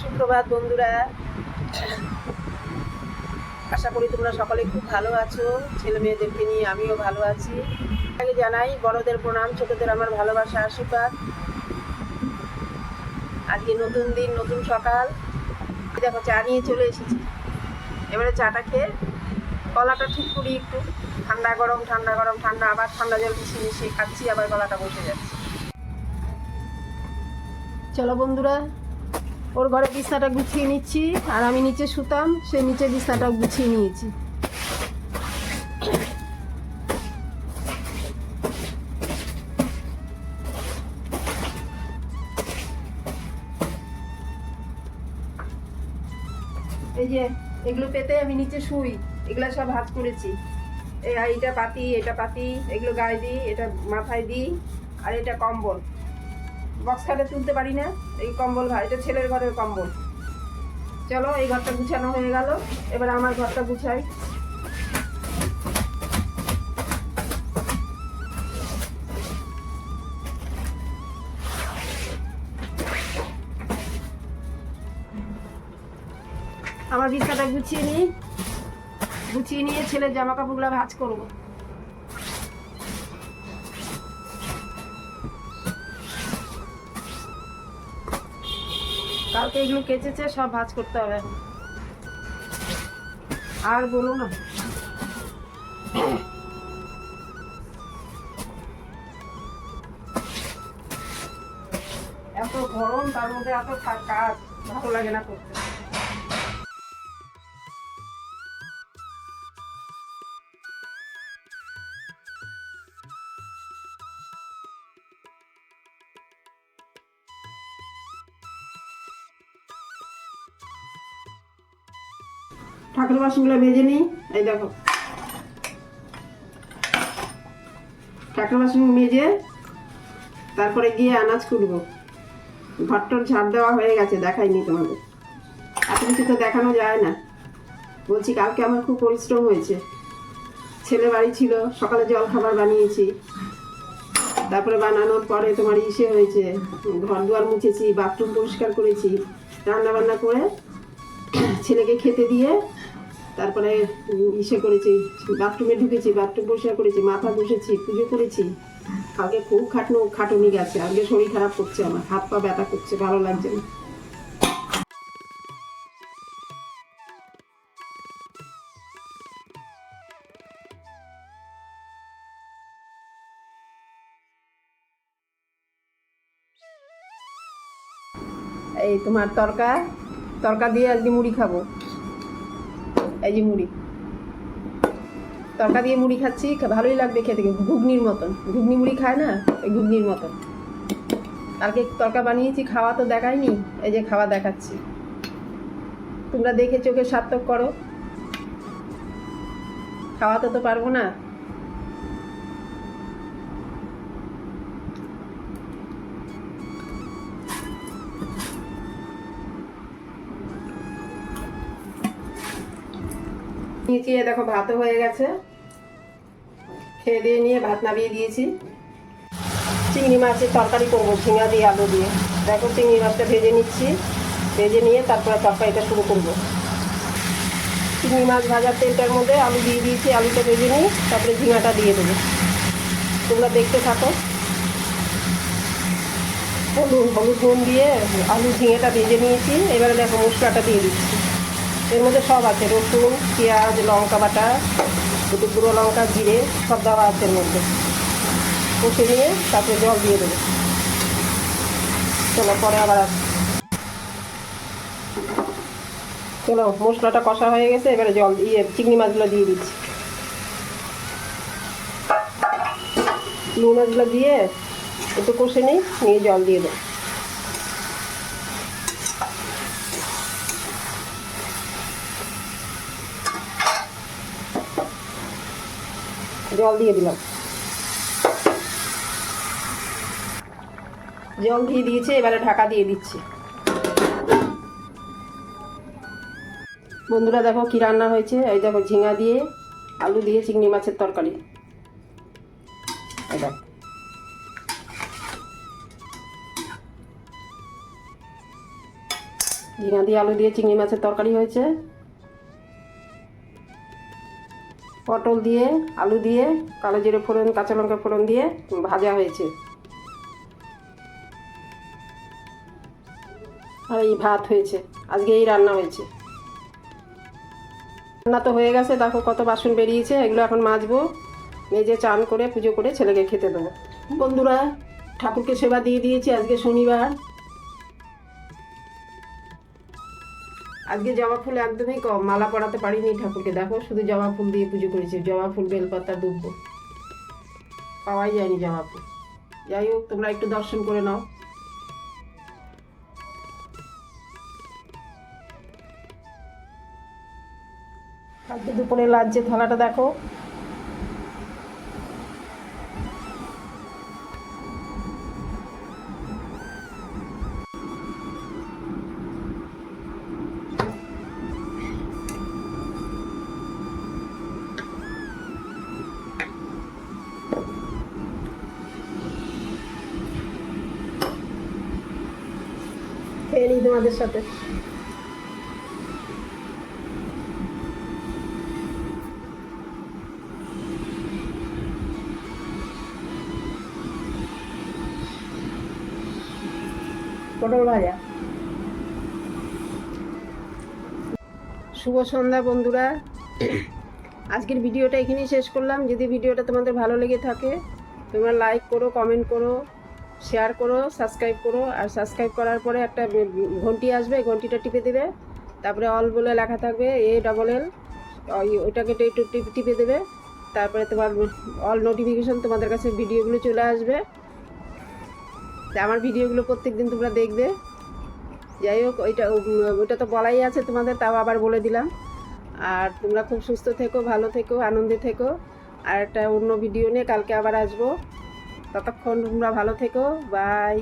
সুপ্রভাত বন্ধুরা। আশা করি তোমরা সকলে খুব ভালো আছো। ছেলে মেয়েদেরকে নিয়ে আমিও ভালো আছি। আগে জানাই, বড়দের প্রণাম, ছোটদের আমার ভালোবাসা, আশীর্বাদ। আজকে নতুন দিন, নতুন সকাল। দেখো, চা নিয়ে চলে এসেছি। এবারে চাটা খেয়ে গলাটা ঠিক করি একটু। ঠান্ডা গরম ঠান্ডা গরম, ঠান্ডা, আবার ঠান্ডা জল মিশিয়ে মিশিয়ে খাচ্ছি, আবার গলাটা বসে যাচ্ছে। চলো বন্ধুরা ওর ঘরে বিছনাটা গুছিয়ে নিচ্ছি, আর আমি নিচে শুতাম, সে নিচে বিছনাটা গুছিয়ে নিয়েছি। এই যে, এগুলো পেতে আমি নিচে শুই, এগুলো সব হাত করেছি। এই, আর এটা পাতি এটা পাতি, এগুলো গায়ে দিই, এটা মাথায় দিই, আর এটা কম্বল। বক্স খাটে তুলতে পারি না। এই কম্বল ভাই, এটা ছেলের ঘরের কম্বল। চলো, এই ঘরটা গুছানো হয়ে গেল। এবার আমার ঘরটা গুছাই। আমার বিছাটা গুছিয়ে নিই। গুছিয়ে নিয়ে ছেলের জামা কাপড়গুলো ভাঁজ করব। কালকে এগুলো কেচেছে, সব ভাঁজ করতে হবে। আর বলো না। এত গরম, তার মধ্যে এত কাজ ভালো লাগে না করতে। ঠাকুর বাসনগুলো ভেজে নিই। এই দেখো। ঠাকুর বাসন মেজে তারপরে গিয়ে আনাজ কুটবো। ঘরটর ঝাড় দেওয়া হয়ে গেছে, দেখাইনি তোমাদের। এত কিছু তো দেখানো যায় না। বলছি, কালকে আমার খুব পরিশ্রম হয়েছে। ছেলে বাড়ি ছিল, সকালে জল খাবার বানিয়েছি। তারপরে বানানোর পরে তোমার ইসে হয়েছে। ঘর দুয়ার মুছেছি, বাথরুম পরিষ্কার করেছি রান্না বান্না করে ছেলেকে খেতে দিয়ে তারপরে ইসে করেছি, বাথরুমে ঢুকেছি, বাথরুম পরিষ্কার করেছি, মাথা বসেছি পুজো করেছি। কালকে খুব খাটনো, খাটুনি গেছে, আজকে শরীর খারাপ করছে আমার, হাত পা ব্যথা করছে, ভালো লাগছে না। এই তোমার তরকা তরকা দিয়ে আজকে মুড়ি খাব। এই যে মুড়ি। তরকা দিয়ে মুড়ি খাচ্ছি ভালোই লাগবে খেতে ঘুগনির মতন। ঘুগনি মুড়ি খায় না, এই ঘুগনির মতন। কালকে তরকা বানিয়েছি, খাওয়া তো দেখায়নি, এই যে খাওয়া দেখাচ্ছি। তোমরা দেখে চোখে সার্থক করো। খাওয়াতে তো পারব না। নিচে দেখো, ভাতও হয়ে গেছে। খেয়ে দিয়ে নিয়ে ভাত নামিয়ে দিয়েছি। চিংড়ি মাছের তরকারি করব, ঝিঙা দিয়ে আলু দিয়ে। দেখো, চিংড়ি মাছটা ভেজে নিচ্ছি। ভেজে নিয়ে তারপরে তরকারিটা শুরু করব। চিংড়ি মাছ ভাজার তেলটার মধ্যে আলু দিয়ে দিয়েছি, আলুটা ভেজে নিই তারপরে ঝিঙাটা দিয়ে দেবো। তোমরা দেখতে থাকো। হলুদ হলুদ নুন দিয়ে আলু, ঝিঙেটা ভেজে নিয়েছি। এবারে দেখো মশলাটা দিয়ে দিচ্ছি। এর মধ্যে সব আছে। রসুন, পেঁয়াজ, লঙ্কা বাটা, দুটো গুঁড়ো লঙ্কা, জিরে, সব দেওয়া আছে এর মধ্যে। কষে নিয়ে তারপরে জল দিয়ে দেবো। চলো, পরে আবার চলো, মশলাটা কষা হয়ে গেছে, এবারে জল দিয়ে, চিংড়ি মাছগুলো দিয়ে দিচ্ছি। নুন মাছগুলো দিয়ে একটু কষে নিই, নিয়ে জল দিয়ে দেবো। জল দিয়ে দিলাম। জল দিয়ে দিয়েছে, এবারে ঢাকা দিয়ে দিচ্ছি। বন্ধুরা দেখো কি রান্না হয়েছে? এই দেখো ঝিঙা দিয়ে আলু দিয়ে চিংড়ি মাছের তরকারি। ঝিঙা দিয়ে আলু দিয়ে চিংড়ি মাছের তরকারি হয়েছে। পটল দিয়ে, আলু দিয়ে, কালো জিরে ফোড়ন, কাঁচা লঙ্কা ফোড়ন দিয়ে ভাজা হয়েছে। আর এই ভাত হয়েছে। আজকে এই রান্না হয়েছে। রান্না তো হয়ে গেছে, দেখো কত বাসন বেরিয়েছে, এগুলো এখন মাজবো। মেজে চান করে, পুজো করে ছেলেকে খেতে দেবো। বন্ধুরা, ঠাকুরকে সেবা দিয়ে দিয়েছি আজকে শনিবার। আজকে জবা ফুল একদমই কম, মালা পরাতে পারিনি ঠাকুরকে। দেখো, শুধু জবা ফুল দিয়ে পুজো করেছি, জবা ফুল, বেলপাতা, দুব্ব। পাওয়াই যায়নি জবা ফুল। যাই হোক, তোমরা একটু দর্শন করে নাও। আজকে দুপুরে লাঞ্চে থালাটা দেখো। খেয়ে নিই তোমাদের সাথে। পটল শুভ সন্ধ্যা বন্ধুরা। আজকের ভিডিওটা এখানেই শেষ করলাম। যদি ভিডিওটা তোমাদের ভালো লেগে থাকে, তোমরা লাইক করো কমেন্ট করো। শেয়ার করো সাবস্ক্রাইব করো, আর সাবস্ক্রাইব করার পরে একটা ঘন্টি আসবে ঘন্টিটা টিপে দেবে। তারপরে অল বলে লেখা থাকবে এ ডবল এল ওইটাকে একটু টিপ- দেবে। তারপরে তোমার অল নোটিফিকেশন তোমাদের কাছে ভিডিওগুলো চলে আসবে। আমার ভিডিওগুলো প্রত্যেক দিন তোমরা দেখবে। যাই হোক, ওইটা ওইটা তো বলাই আছে তোমাদের, তাও আবার বলে দিলাম। আর তোমরা খুব সুস্থ থেকো, ভালো থেকো, আনন্দে থেকো। আর একটা অন্য ভিডিও নিয়ে কালকে আবার আসব। ততক্ষণ তোমরা ভালো থেকো বাই